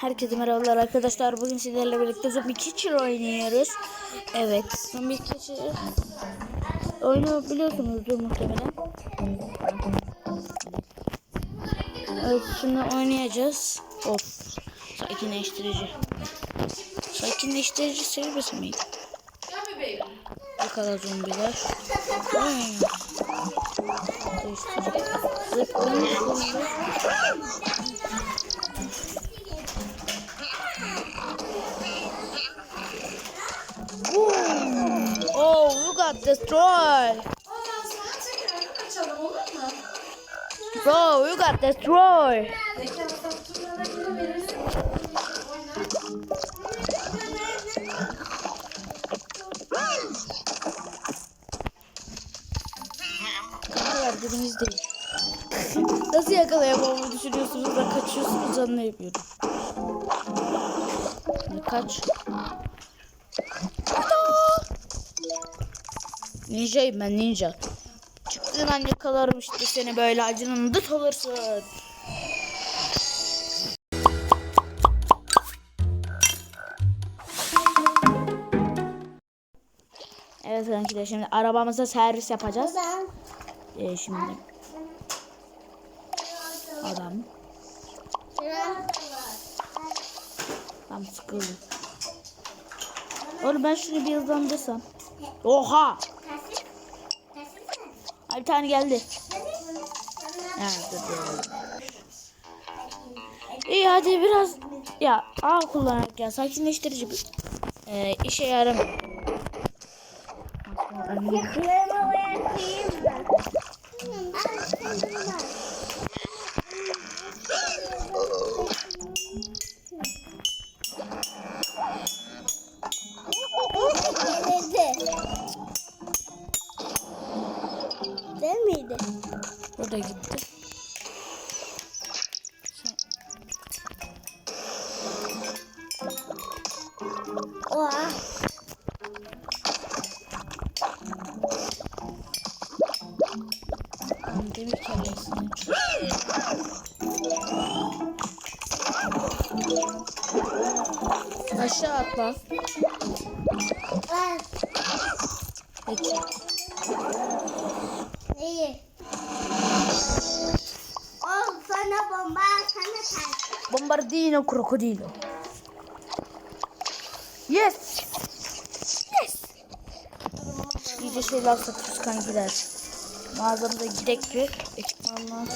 Herkese merhabalar arkadaşlar. Bugün sizlerle birlikte Zombie Catcher oynuyoruz. Evet, Zombie Catcher oyunu biliyorsunuzdur muhtemelen. Evet, şimdi oynayacağız. Of, sakinleştirici. Sakinleştirici serbest miydi? Yakala zombiler. Değiştirecek. Zıplayın, destroyed. Ondan sonra tekrar açalım olur mu? Bro, you got destroyed. Kameralar dibinizde. Nasıl yakalayamamı düşünüyorsunuz da kaçıyorsunuz anlayamıyorum. Kaç. Ninjayım ben ninja. Çıktığın an yakalarım işte seni böyle acının dıt olursun. Evet kankiler şimdi arabamıza servis yapacağız. Ee, şimdi adam tam sıkıldı. Oğlum ben şunu bir hızlandırsam. Oha! Ay, Bir tane geldi. Ha, dur. İyi hadi biraz ya A kullanarak ya sakinleştirici bir e, işe yaramıyor. Atla. Var. Peki. Neyi? Oh sana bomba sana ters. Bombardino crocodilo. Yes. Yes. İyice şeyler satıyoruz kankiler. Mağazamıza gidek bir ekipmanlar.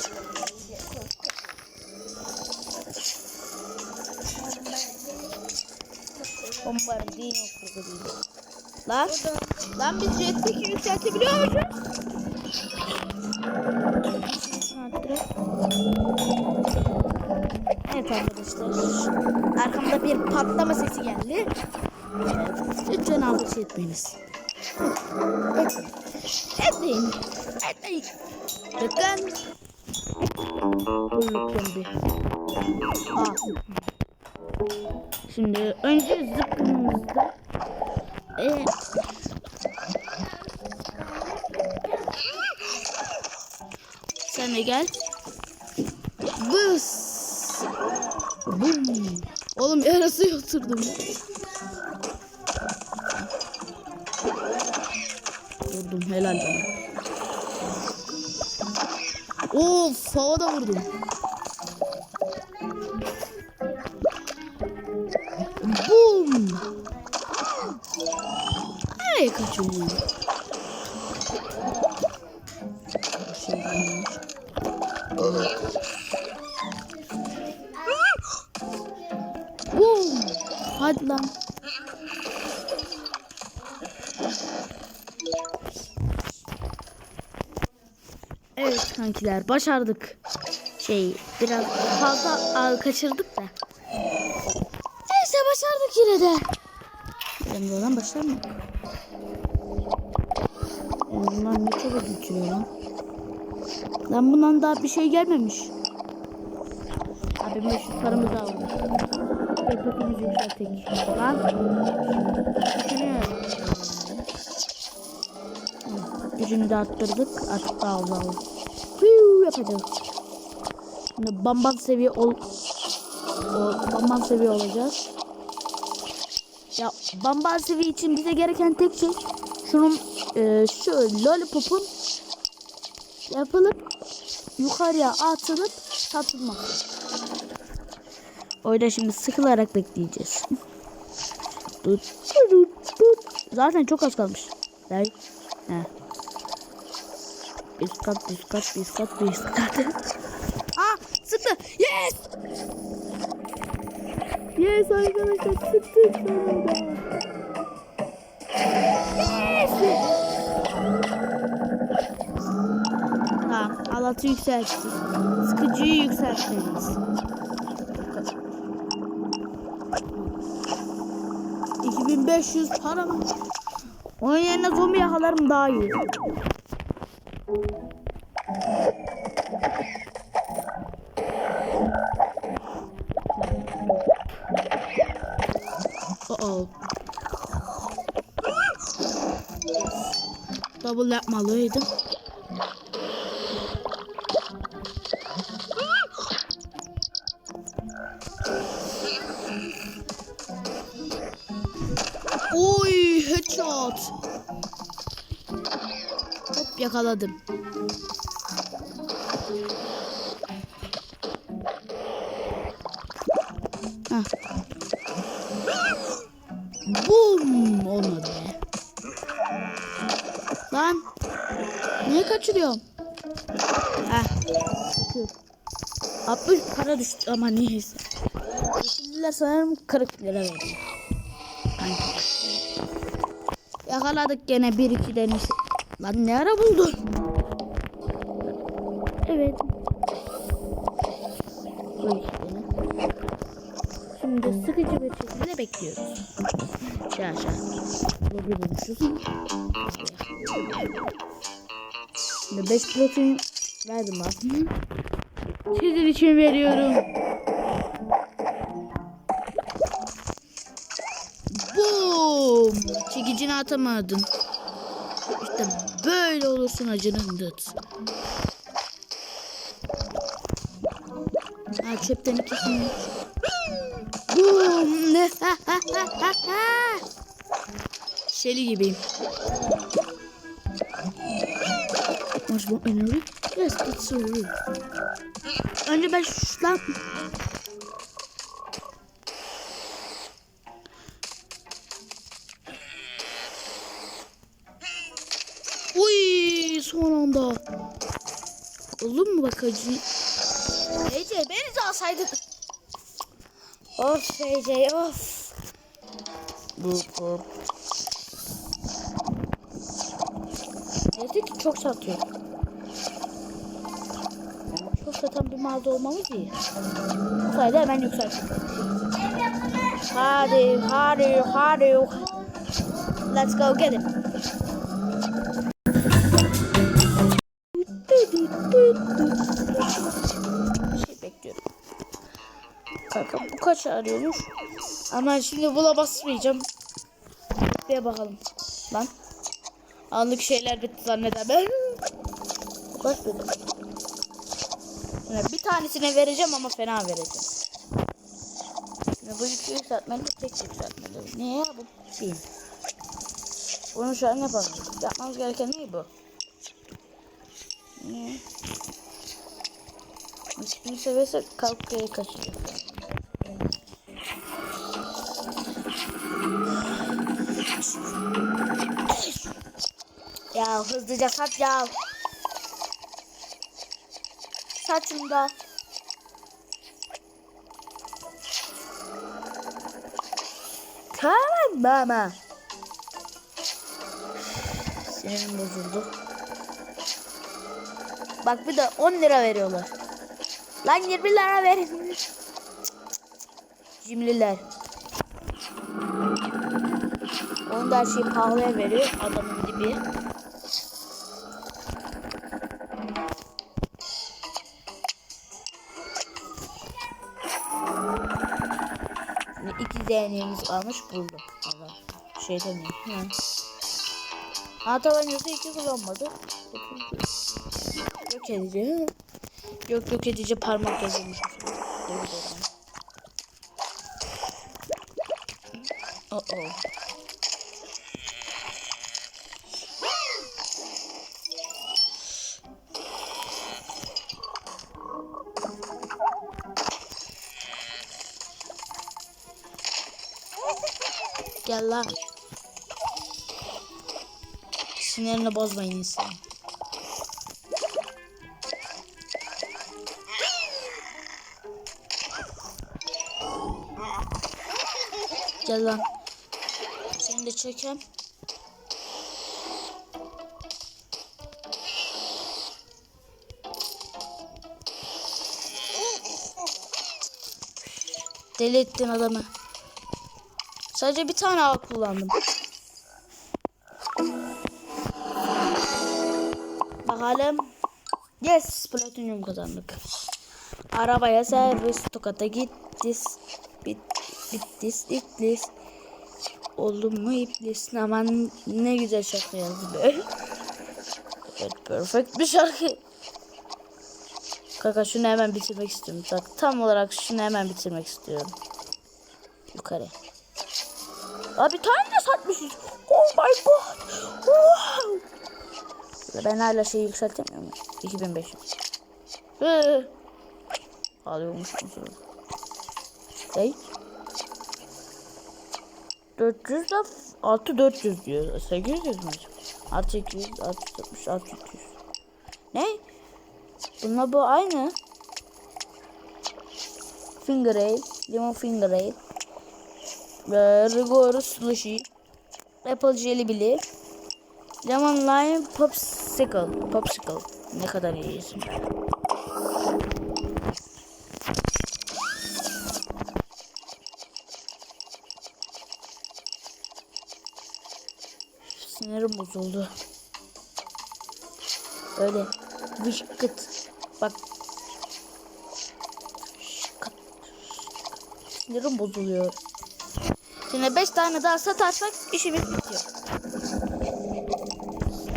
Bombardino crocodilo. Lan, lan biz jetpack'i yükseltebiliyor musun? Evet arkadaşlar. Arkamda bir patlama sesi geldi. Evet, Lütfen alkış etmeyiniz. Etmeyin. Etmeyin. Bakın. Uyurken bir. Aa. Şimdi önce zıkkımızda ee, sen de gel. Vıs. Bum. Oğlum yarası oturdum. Vurdum helal bana. Of havada vurdum. Boom. Hadi lan. Evet kankiler başardık. Şey biraz fazla al, kaçırdık da. Neyse başardık yine de. Ben de oradan mı? Bunlar ne kadar geçiyor lan? Lan bundan daha bir şey gelmemiş. Abi 500 paramızı aldı. Hepimiz yükselttik. Lan. Gücünü de arttırdık. Artık daha az aldı. Huu yapacağız. Şimdi bamban seviye ol. O, bam bamban seviye olacağız. Ya bamban seviye için bize gereken tek şey şunun e, şu lollipopun yapılıp yukarıya atılıp satılması. Öyle şimdi sıkılarak bekleyeceğiz. Zaten çok az kalmış. Ver. He. Bir kat, bir kat, bir kat, bir kat. Aa, sıktı. Yes! Yes arkadaşlar sıktı sonunda. Yes! Alatı yükselttik. Sıkıcıyı yükseltmeliyiz. 2500 para mı? Onun yerine zombi yakalarım daha iyi. Uh oh. Double yapmalıydım. Headshot. Hop yakaladım. Heh. Bum olmadı be. Lan. Niye kaçırıyorum? Heh. Şükür. 60 para düştü ama neyse. Yeşiller sanırım 40 lira verdi. Yakaladık gene bir iki deniz. Lan ne ara buldun? Evet. Şimdi sıkıcı bir şekilde bekliyoruz. Şaşa. şa. Lobi bulmuşuz. Şimdi 5 protein verdim aslında. Sizin için veriyorum. Boom! Çekicini atamadın. İşte böyle olursun acının dıt. Ha çöpten ikisini. Boom! Şeli gibiyim. Much more? Yes, it's so real. Önce ben şuşlan... Bakacı? Ece beni de alsaydın. Of Ece of. Neyse ki çok satıyor. Çok satan bir mağaza olmamız iyi. Bu sayede hemen yükselsin. Hadi hadi hadi. Let's go get it. Kanka bu kaç arıyormuş? Ama şimdi buna basmayacağım. Bir bakalım. Lan. Anlık şeyler bitti zanneder ben. Bak dedim. Yani bir tanesine vereceğim ama fena vereceğim. Şimdi bu yükü yükseltmeli tek yükseltmeli. Niye ya bu şey? Bunu şu an yapalım. Yapmamız gereken ne bu? Niye? Hiçbir seviyesi kalkıyı kaçırıyor. Ya hızlıca sat ya. Şunu da. Tamam mama. Sinirim bozuldu. Bak bir de 10 lira veriyorlar. Lan 20 lira verin. Cimriler. Onu da her şeyi pahalıya veriyor adamın dibi. deneyimiz almış buldum. Allah. Şey demeyeyim. Hı. Atabancası hiç kullanmadık. Yok edici. Yok yok edici parmak yazılmış. Ne bileyim. Uh oh. Gel lan. Sinirini bozmayın insan. Gel lan. Seni de çekeyim. Deli ettin adamı. Sadece bir tane ağ kullandım. Bakalım. Yes, platinyum kazandık. Arabaya servis, tokata gittis. Bit, bittis, itlis. Oldum mu iblis? Aman ne güzel şarkı yazdı be. Evet, perfect bir şarkı. Kaka şunu hemen bitirmek istiyorum. Bak tam olarak şunu hemen bitirmek istiyorum. Yukarı. Abi tane de satmışız. Oh my god. Wow. Ben hala şeyi yükseltemiyor muyum? 2500. Hı. Alıyormuş sonra. Hey. 400 de artı 400 diyor. 800 mü? Artı 200, artı 60, artı 200. Ne? Bununla bu aynı. Finger ale, limon finger ale. Ve rigor slushy. Apple jelly bili. Lemon lime popsicle. Popsicle. Ne kadar iyi isim. Sinirim bozuldu. Öyle vışkıt. Bak. Şıkıt. Sinirim bozuluyor. Şimdi 5 tane daha satarsak işimiz bitiyor.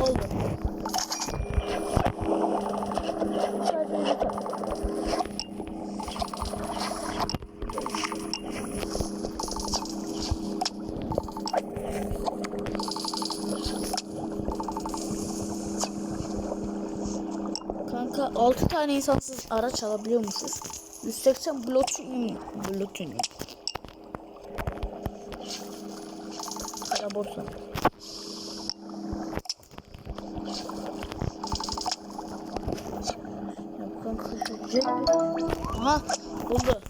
Oldu. Kanka 6 tane insansız araç alabiliyormuşuz. 180 platinyum. Platinyum. Borsa. Aha buldu.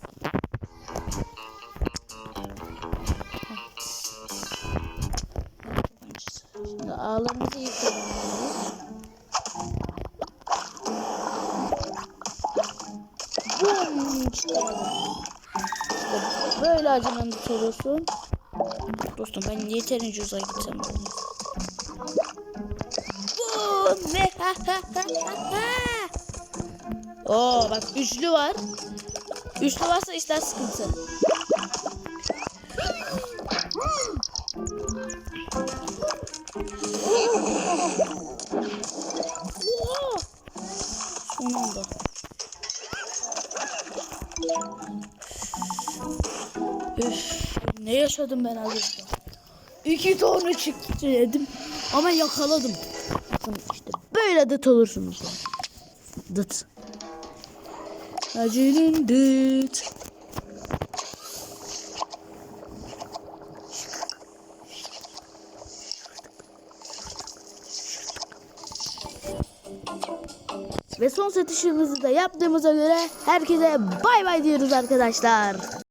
Şimdi ağlarımızı yıkalım. Böyle acından tutuyorsun. Dostum ben yeterince uzağa gitsem. Ha. Oo bak üçlü var. Üçlü varsa işler sıkıntı. Oo. Son anda. Üf, ne yaşadım ben önce. İki tane çıktı dedim ama yakaladım. Bakın işte böyle dıt olursunuz. Dıt. Acının dıt. Ve son satışımızı da yaptığımıza göre herkese bay bay diyoruz arkadaşlar.